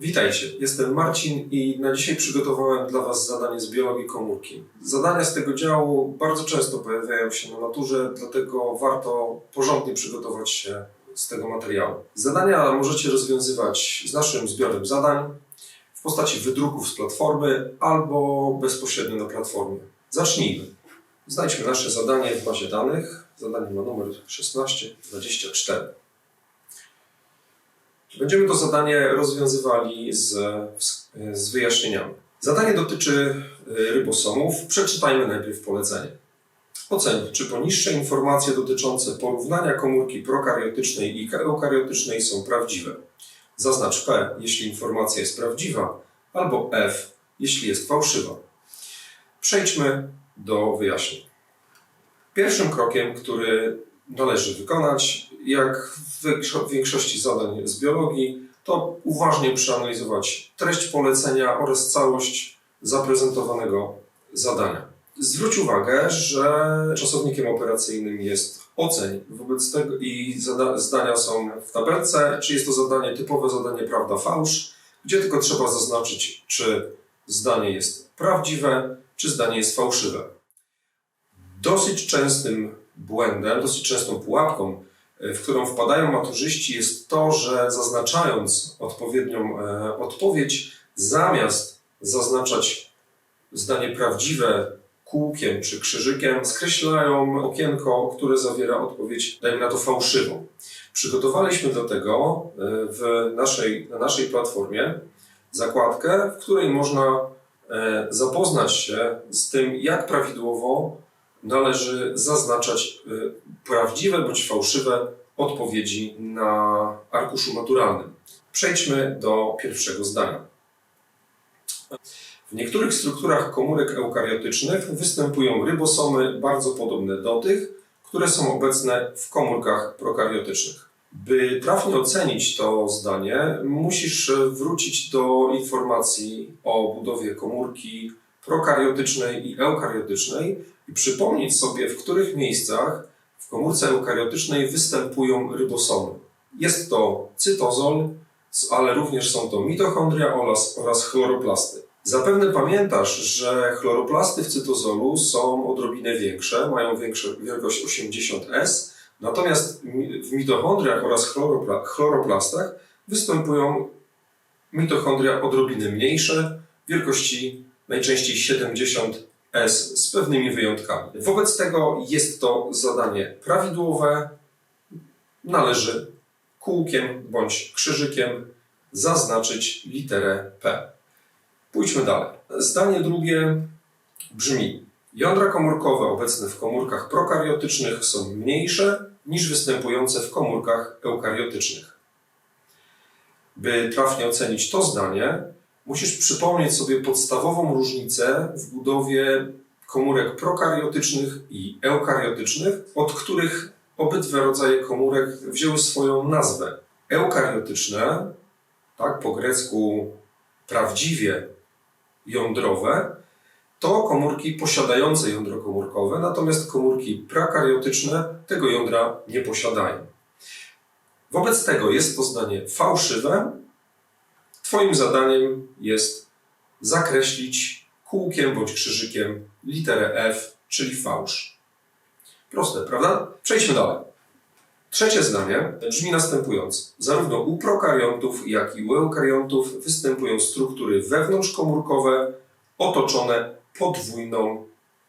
Witajcie, jestem Marcin i na dzisiaj przygotowałem dla Was zadanie z biologii komórki. Zadania z tego działu bardzo często pojawiają się na maturze, dlatego warto porządnie przygotować się z tego materiału. Zadania możecie rozwiązywać z naszym zbiorem zadań w postaci wydruków z platformy albo bezpośrednio na platformie. Zacznijmy. Znajdźmy nasze zadanie w bazie danych. Zadanie ma numer 1624. Będziemy to zadanie rozwiązywali z, z wyjaśnieniami. Zadanie dotyczy y, rybosomów. Przeczytajmy najpierw polecenie. Oceń, czy poniższe informacje dotyczące porównania komórki prokariotycznej i eukariotycznej są prawdziwe. Zaznacz P, jeśli informacja jest prawdziwa, albo F, jeśli jest fałszywa. Przejdźmy do wyjaśnień. Pierwszym krokiem, który należy wykonać, jak w większo- większości zadań z biologii, to uważnie przeanalizować treść polecenia oraz całość zaprezentowanego zadania. Zwróć uwagę, że czasownikiem operacyjnym jest oceń wobec tego i zdania są w tabelce, czy jest to zadanie typowe zadanie prawda-fałsz, gdzie tylko trzeba zaznaczyć, czy zdanie jest prawdziwe, czy zdanie jest fałszywe. Dosyć częstym błędem, dosyć częstą pułapką, e, w którą wpadają maturzyści, jest to, że zaznaczając odpowiednią e, odpowiedź, zamiast zaznaczać zdanie prawdziwe kółkiem czy krzyżykiem, skreślają okienko, które zawiera odpowiedź, dajmy na to fałszywą. Przygotowaliśmy do tego e, w naszej, na naszej platformie zakładkę, w której można zapoznać się z tym, jak prawidłowo należy zaznaczać y, prawdziwe bądź fałszywe odpowiedzi na arkuszu maturalnym. Przejdźmy do pierwszego zdania. W niektórych strukturach komórek eukariotycznych występują rybosomy bardzo podobne do tych, które są obecne w komórkach prokariotycznych. By trafnie ocenić to zdanie, musisz wrócić do informacji o budowie komórki prokariotycznej i eukariotycznej i przypomnieć sobie, w których miejscach w komórce eukariotycznej występują rybosomy. Jest to cytozol, ale również są to mitochondria oraz, oraz chloroplasty. Zapewne pamiętasz, że chloroplasty w cytozolu są odrobinę większe, mają wielkość 80S, natomiast mi- w mitochondriach oraz chloropla, chloroplastach występują mitochondria odrobinę mniejsze, wielkości najczęściej 70 S z pewnymi wyjątkami. Wobec tego jest to zadanie prawidłowe. Należy kółkiem bądź krzyżykiem zaznaczyć literę P. Pójdźmy dalej. Zdanie drugie brzmi: Jądra komórkowe obecne w komórkach prokariotycznych są mniejsze niż występujące w komórkach eukariotycznych. By trafnie ocenić to zdanie, musisz przypomnieć sobie podstawową różnicę w budowie komórek prokariotycznych i eukariotycznych, od których obydwa rodzaje komórek wzięły swoją nazwę. Eukariotyczne, tak po grecku prawdziwie jądrowe, to komórki posiadające jądro komórkowe, natomiast komórki prakariotyczne tego jądra nie posiadają. Wobec tego jest to zdanie fałszywe, Twoim zadaniem jest zakreślić kółkiem bądź krzyżykiem literę F, czyli fałsz. Proste, prawda? Przejdźmy dalej. Trzecie zdanie brzmi następująco. Zarówno u prokariontów, jak i u eukariontów występują struktury wewnątrzkomórkowe otoczone podwójną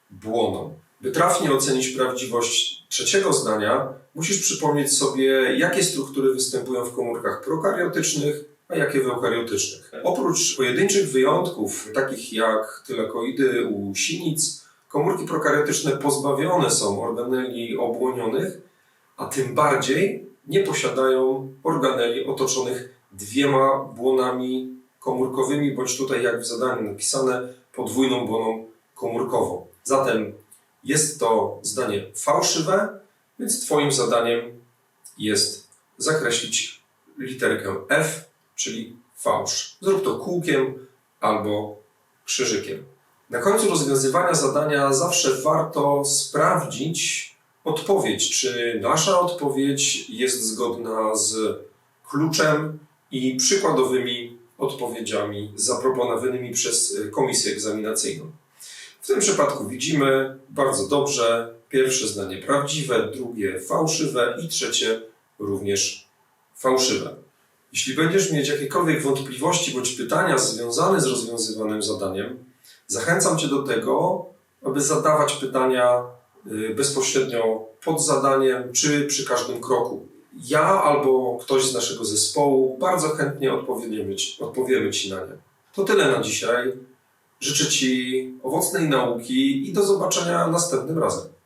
błoną. By trafnie ocenić prawdziwość trzeciego zdania, musisz przypomnieć sobie, jakie struktury występują w komórkach prokariotycznych, a jakie w eukariotycznych. Oprócz pojedynczych wyjątków, takich jak tylekoidy u sinic, komórki prokariotyczne pozbawione są organeli obłonionych, a tym bardziej nie posiadają organeli otoczonych dwiema błonami komórkowymi, bądź tutaj, jak w zadaniu napisane, podwójną błoną komórkową. Zatem jest to zdanie fałszywe, więc Twoim zadaniem jest zakreślić literkę F czyli fałsz. Zrób to kółkiem albo krzyżykiem. Na końcu rozwiązywania zadania zawsze warto sprawdzić odpowiedź, czy nasza odpowiedź jest zgodna z kluczem i przykładowymi odpowiedziami zaproponowanymi przez y, komisję egzaminacyjną. W tym przypadku widzimy bardzo dobrze pierwsze zdanie prawdziwe, drugie fałszywe i trzecie również fałszywe. Jeśli będziesz mieć jakiekolwiek wątpliwości bądź pytania związane z rozwiązywanym zadaniem, zachęcam Cię do tego, aby zadawać pytania y, bezpośrednio pod zadaniem czy przy każdym kroku. Ja albo ktoś z naszego zespołu bardzo chętnie odpowiemy Ci, odpowiemy ci na nie. To tyle na dzisiaj. Życzę Ci owocnej nauki i do zobaczenia następnym razem.